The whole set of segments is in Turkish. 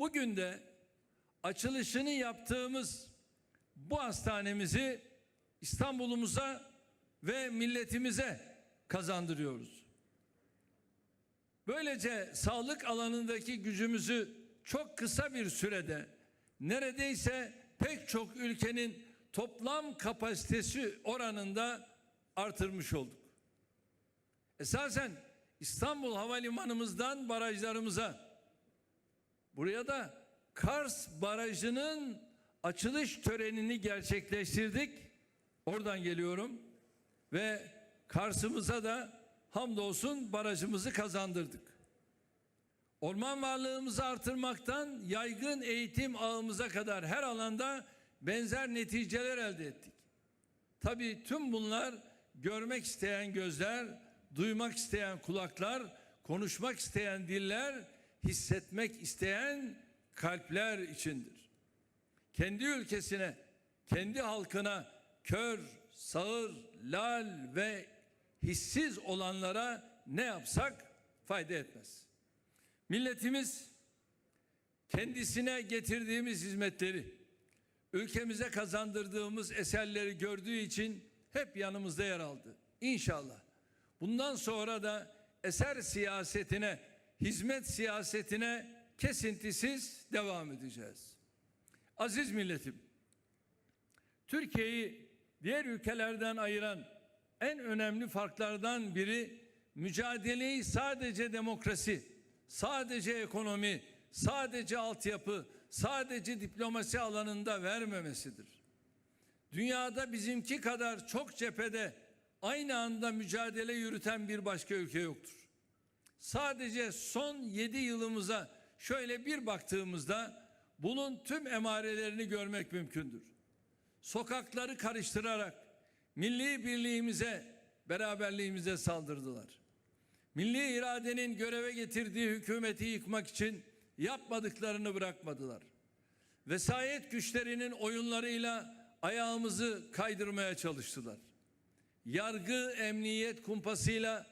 Bugün de açılışını yaptığımız bu hastanemizi İstanbul'umuza ve milletimize kazandırıyoruz. Böylece sağlık alanındaki gücümüzü çok kısa bir sürede neredeyse pek çok ülkenin toplam kapasitesi oranında artırmış olduk. Esasen İstanbul Havalimanımızdan barajlarımıza buraya da Kars Barajı'nın açılış törenini gerçekleştirdik. Oradan geliyorum ve Kars'ımıza da hamdolsun barajımızı kazandırdık. Orman varlığımızı artırmaktan yaygın eğitim ağımıza kadar her alanda benzer neticeler elde ettik. Tabii tüm bunlar görmek isteyen gözler, duymak isteyen kulaklar, konuşmak isteyen diller, hissetmek isteyen kalpler içindir. Kendi ülkesine, kendi halkına kör, sağır, lal ve hissiz olanlara ne yapsak fayda etmez. Milletimiz kendisine getirdiğimiz hizmetleri, ülkemize kazandırdığımız eserleri gördüğü için hep yanımızda yer aldı. İnşallah. Bundan sonra da eser siyasetine, hizmet siyasetine kesintisiz devam edeceğiz. Aziz milletim, Türkiye'yi diğer ülkelerden ayıran en önemli farklardan biri mücadeleyi sadece demokrasi, sadece ekonomi, sadece altyapı, sadece diplomasi alanında vermemesidir. Dünyada bizimki kadar çok cephede aynı anda mücadele yürüten bir başka ülke yoktur. Sadece son 7 yılımıza şöyle bir baktığımızda bunun tüm emarelerini görmek mümkündür. Sokakları karıştırarak milli birliğimize, beraberliğimize saldırdılar. Milli iradenin göreve getirdiği hükümeti yıkmak için yapmadıklarını bırakmadılar. Vesayet güçlerinin oyunlarıyla ayağımızı kaydırmaya çalıştılar. Yargı emniyet kumpasıyla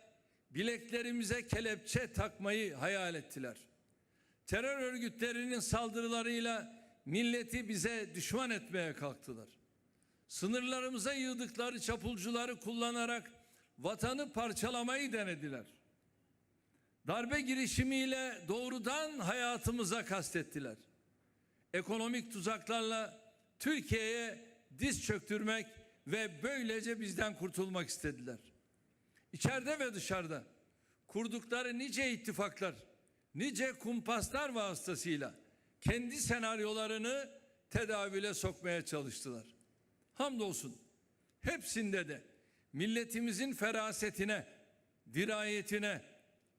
bileklerimize kelepçe takmayı hayal ettiler. Terör örgütlerinin saldırılarıyla milleti bize düşman etmeye kalktılar. Sınırlarımıza yığdıkları çapulcuları kullanarak vatanı parçalamayı denediler. Darbe girişimiyle doğrudan hayatımıza kastettiler. Ekonomik tuzaklarla Türkiye'ye diz çöktürmek ve böylece bizden kurtulmak istediler. İçeride ve dışarıda kurdukları nice ittifaklar, nice kumpaslar vasıtasıyla kendi senaryolarını tedavüle sokmaya çalıştılar. Hamdolsun hepsinde de milletimizin ferasetine, dirayetine,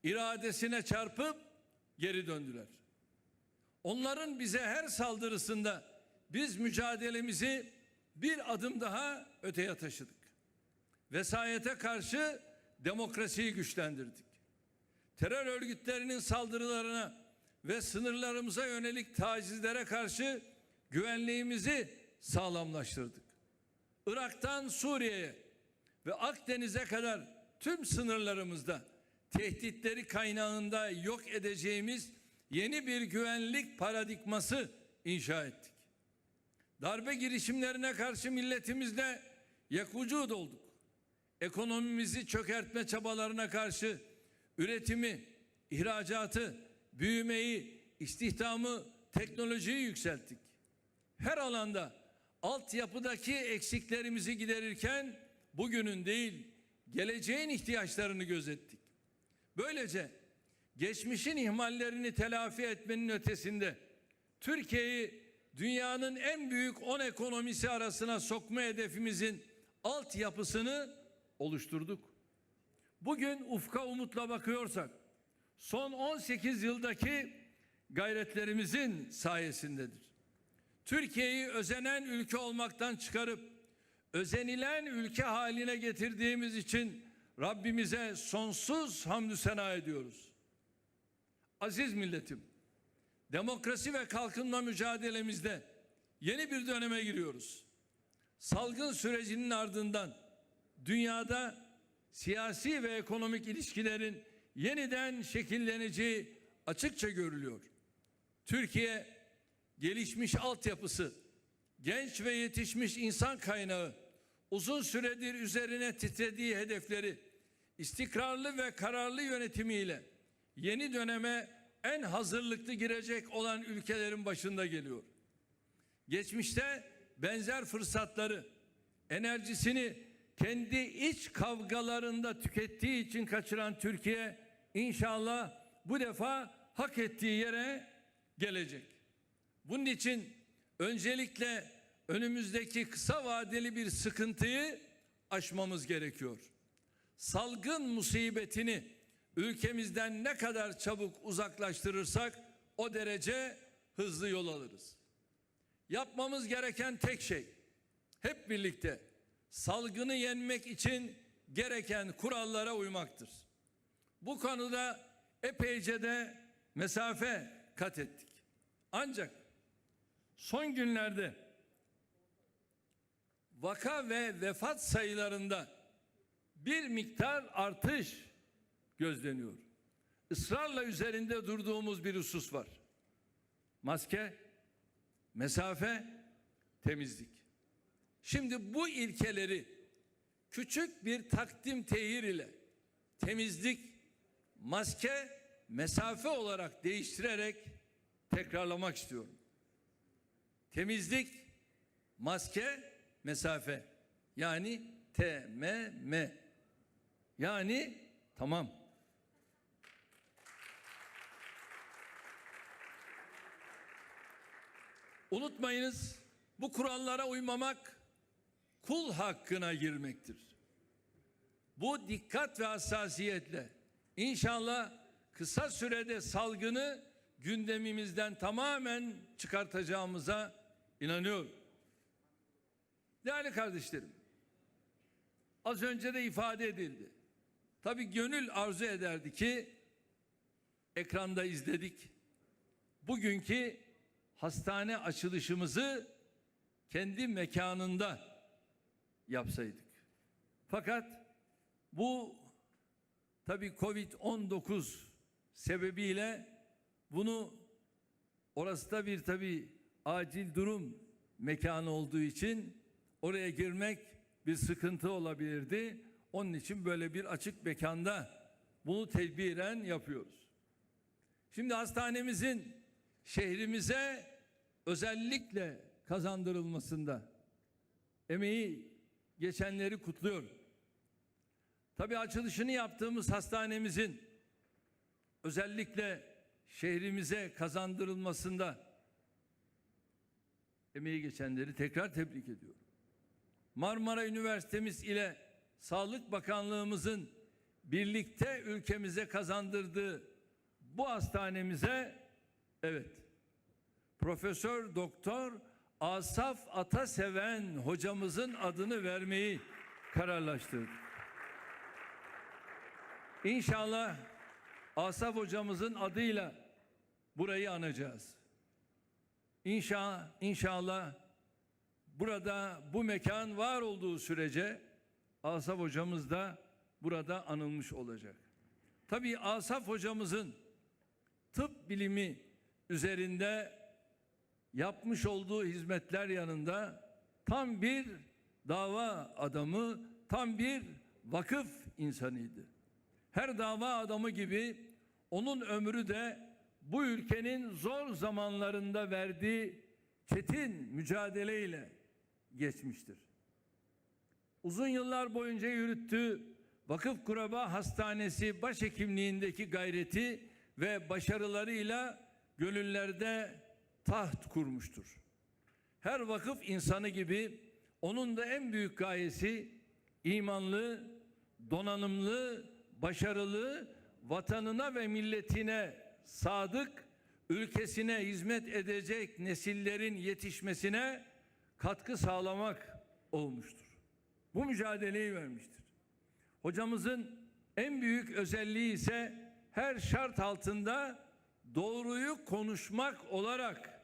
iradesine çarpıp geri döndüler. Onların bize her saldırısında biz mücadelemizi bir adım daha öteye taşıdık. Vesayete karşı demokrasiyi güçlendirdik. Terör örgütlerinin saldırılarına ve sınırlarımıza yönelik tacizlere karşı güvenliğimizi sağlamlaştırdık. Irak'tan Suriye'ye ve Akdeniz'e kadar tüm sınırlarımızda tehditleri kaynağında yok edeceğimiz yeni bir güvenlik paradigması inşa ettik. Darbe girişimlerine karşı milletimizle yakucud olduk. Ekonomimizi çökertme çabalarına karşı üretimi, ihracatı, büyümeyi, istihdamı, teknolojiyi yükselttik. Her alanda altyapıdaki eksiklerimizi giderirken bugünün değil, geleceğin ihtiyaçlarını gözettik. Böylece geçmişin ihmallerini telafi etmenin ötesinde Türkiye'yi dünyanın en büyük 10 ekonomisi arasına sokma hedefimizin altyapısını oluşturduk. Bugün ufka umutla bakıyorsak son 18 yıldaki gayretlerimizin sayesindedir. Türkiye'yi özenen ülke olmaktan çıkarıp özenilen ülke haline getirdiğimiz için Rabbimize sonsuz hamdü sena ediyoruz. Aziz milletim, demokrasi ve kalkınma mücadelemizde yeni bir döneme giriyoruz. Salgın sürecinin ardından dünyada siyasi ve ekonomik ilişkilerin yeniden şekilleneceği açıkça görülüyor. Türkiye gelişmiş altyapısı, genç ve yetişmiş insan kaynağı, uzun süredir üzerine titrediği hedefleri istikrarlı ve kararlı yönetimiyle yeni döneme en hazırlıklı girecek olan ülkelerin başında geliyor. Geçmişte benzer fırsatları, enerjisini kendi iç kavgalarında tükettiği için kaçıran Türkiye inşallah bu defa hak ettiği yere gelecek. Bunun için öncelikle önümüzdeki kısa vadeli bir sıkıntıyı aşmamız gerekiyor. Salgın musibetini ülkemizden ne kadar çabuk uzaklaştırırsak o derece hızlı yol alırız. Yapmamız gereken tek şey hep birlikte salgını yenmek için gereken kurallara uymaktır. Bu konuda epeyce de mesafe kat ettik. Ancak son günlerde vaka ve vefat sayılarında bir miktar artış gözleniyor. Israrla üzerinde durduğumuz bir husus var. Maske, mesafe, temizlik. Şimdi bu ilkeleri küçük bir takdim tehir ile temizlik, maske, mesafe olarak değiştirerek tekrarlamak istiyorum. Temizlik, maske, mesafe. Yani TMM. Yani tamam. Unutmayınız bu kurallara uymamak kul hakkına girmektir. Bu dikkat ve hassasiyetle inşallah kısa sürede salgını gündemimizden tamamen çıkartacağımıza inanıyorum. Değerli kardeşlerim, az önce de ifade edildi. Tabi gönül arzu ederdi ki ekranda izledik. Bugünkü hastane açılışımızı kendi mekanında yapsaydık. Fakat bu tabi Covid-19 sebebiyle bunu orası da bir tabi acil durum mekanı olduğu için oraya girmek bir sıkıntı olabilirdi. Onun için böyle bir açık mekanda bunu tedbiren yapıyoruz. Şimdi hastanemizin şehrimize özellikle kazandırılmasında emeği geçenleri kutluyorum. Tabii açılışını yaptığımız hastanemizin özellikle şehrimize kazandırılmasında emeği geçenleri tekrar tebrik ediyorum. Marmara Üniversitemiz ile Sağlık Bakanlığımızın birlikte ülkemize kazandırdığı bu hastanemize evet Profesör Doktor Asaf Ataseven hocamızın adını vermeyi kararlaştırdık. İnşallah Asaf hocamızın adıyla burayı anacağız. İnşallah, inşallah burada bu mekan var olduğu sürece Asaf hocamız da burada anılmış olacak. Tabii Asaf hocamızın tıp bilimi üzerinde yapmış olduğu hizmetler yanında tam bir dava adamı, tam bir vakıf insanıydı. Her dava adamı gibi onun ömrü de bu ülkenin zor zamanlarında verdiği çetin mücadeleyle geçmiştir. Uzun yıllar boyunca yürüttüğü Vakıf Kuraba Hastanesi başhekimliğindeki gayreti ve başarılarıyla gönüllerde taht kurmuştur. Her vakıf insanı gibi onun da en büyük gayesi imanlı, donanımlı, başarılı, vatanına ve milletine sadık, ülkesine hizmet edecek nesillerin yetişmesine katkı sağlamak olmuştur. Bu mücadeleyi vermiştir. Hocamızın en büyük özelliği ise her şart altında doğruyu konuşmak olarak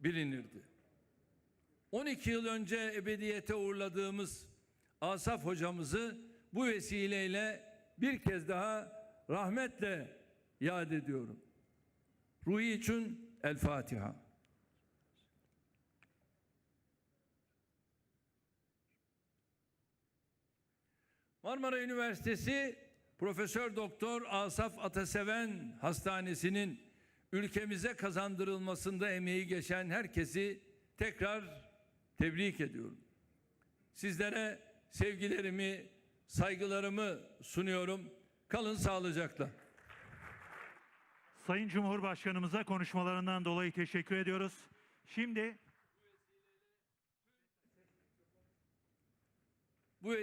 bilinirdi. 12 yıl önce ebediyete uğurladığımız Asaf hocamızı bu vesileyle bir kez daha rahmetle yad ediyorum. Ruhi için El Fatiha. Marmara Üniversitesi Profesör Doktor Asaf Ataseven Hastanesi'nin ülkemize kazandırılmasında emeği geçen herkesi tekrar tebrik ediyorum. Sizlere sevgilerimi, saygılarımı sunuyorum. Kalın sağlıcakla. Sayın Cumhurbaşkanımıza konuşmalarından dolayı teşekkür ediyoruz. Şimdi Bu